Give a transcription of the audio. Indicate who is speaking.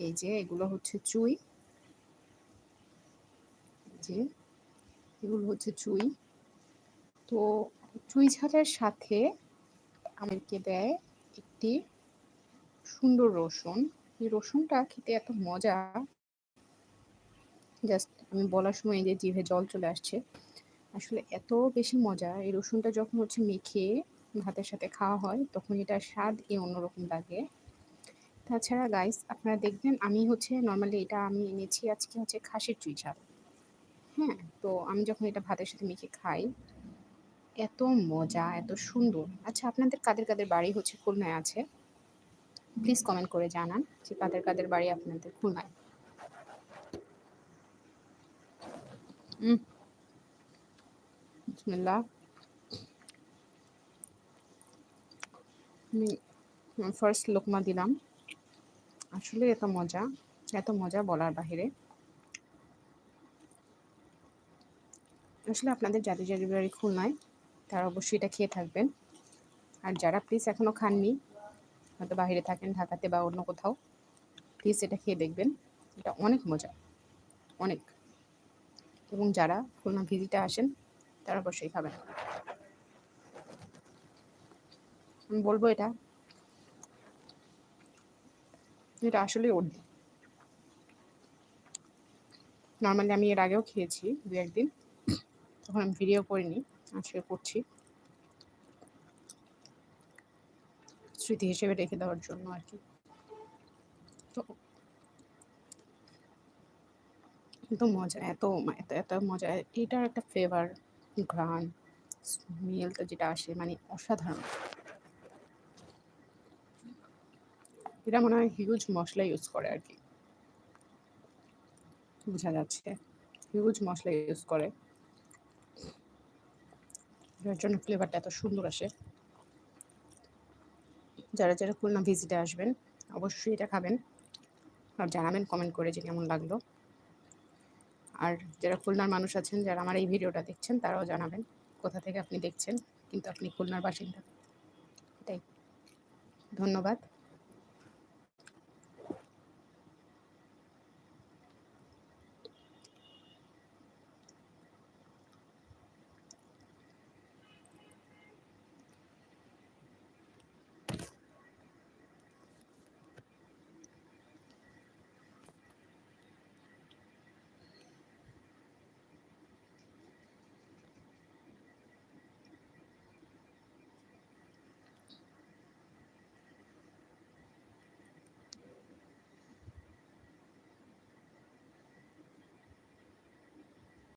Speaker 1: এই যে এগুলো হচ্ছে চুই। যে এগুলো হচ্ছে চুই। তো চুই ঝালের সাথে আমাদেরকে দেয় একটি সুন্দর রসুন। এই রসুনটা খেতে এত মজা। জাস্ট আমি বলার সময় যে জিভে জল চলে আসছে। আসলে এত বেশি মজা। এই রসুনটা যখন হচ্ছে মেখে ভাতের সাথে খাওয়া হয়, তখন এটা স্বাদ এ অন্যরকম লাগে। তাছাড়া গাইস আপনারা দেখবেন আমি হচ্ছে নর্মালি এটা আমি এনেছি আজকে হচ্ছে খাসির চুই ঝাল। হ্যাঁ তো আমি যখন এটা ভাতের সাথে মেখে খাই, এত মজা, এত সুন্দর। আচ্ছা আপনাদের কাদের কাদের বাড়ি হচ্ছে খুলনায় আছে? প্লিজ কমেন্ট করে জানান যে কাদের কাদের বাড়ি আপনাদের খুলনায়। ফার্স্ট লোকমা দিলাম। আসলে এত মজা এত মজা বলার বাহিরে। আসলে আপনাদের যাদের যাদের খুলনায় তারা অবশ্যই এটা খেয়ে থাকবেন। আর যারা প্লিজ এখনও খাননি, হয়তো বাইরে থাকেন ঢাকাতে বা অন্য কোথাও প্লিজ এটা খেয়ে দেখবেন। এটা অনেক মজা, অনেক। এবং যারা খুলনা ভিজিটে আসেন, তারা অবশ্যই খাবেন। আমি বলব এটা এটা আসলে ওর্দি নর্মালি আমি এর আগেও খেয়েছি দু একদিন। তখন আমি ভিডিও করিনি, আজকে করছি। স্মৃতি হিসেবে রেখে দেওয়ার জন্য আর কি। তো এত মজা, এত এত এত মজা। এটার একটা ফ্লেভার ঘ্রাণ স্মেলটা যেটা আসে মানে অসাধারণ। এটা মনে হয় হিউজ মশলা ইউজ করে আর কি। বোঝা যাচ্ছে। হিউজ মশলা ইউজ করে। যার জন্য ফ্লেভারটা এত সুন্দর আসে। যারা যারা খুলনা ভিজিটে আসবেন, অবশ্যই এটা খাবেন। আর জানাবেন কমেন্ট করে যে কেমন লাগল। আর যারা খুলনার মানুষ আছেন, যারা আমার এই ভিডিওটা দেখছেন, তারাও জানাবেন কোথা থেকে আপনি দেখছেন, কিন্তু আপনি খুলনার বাসিন্দা। এটাই। ধন্যবাদ।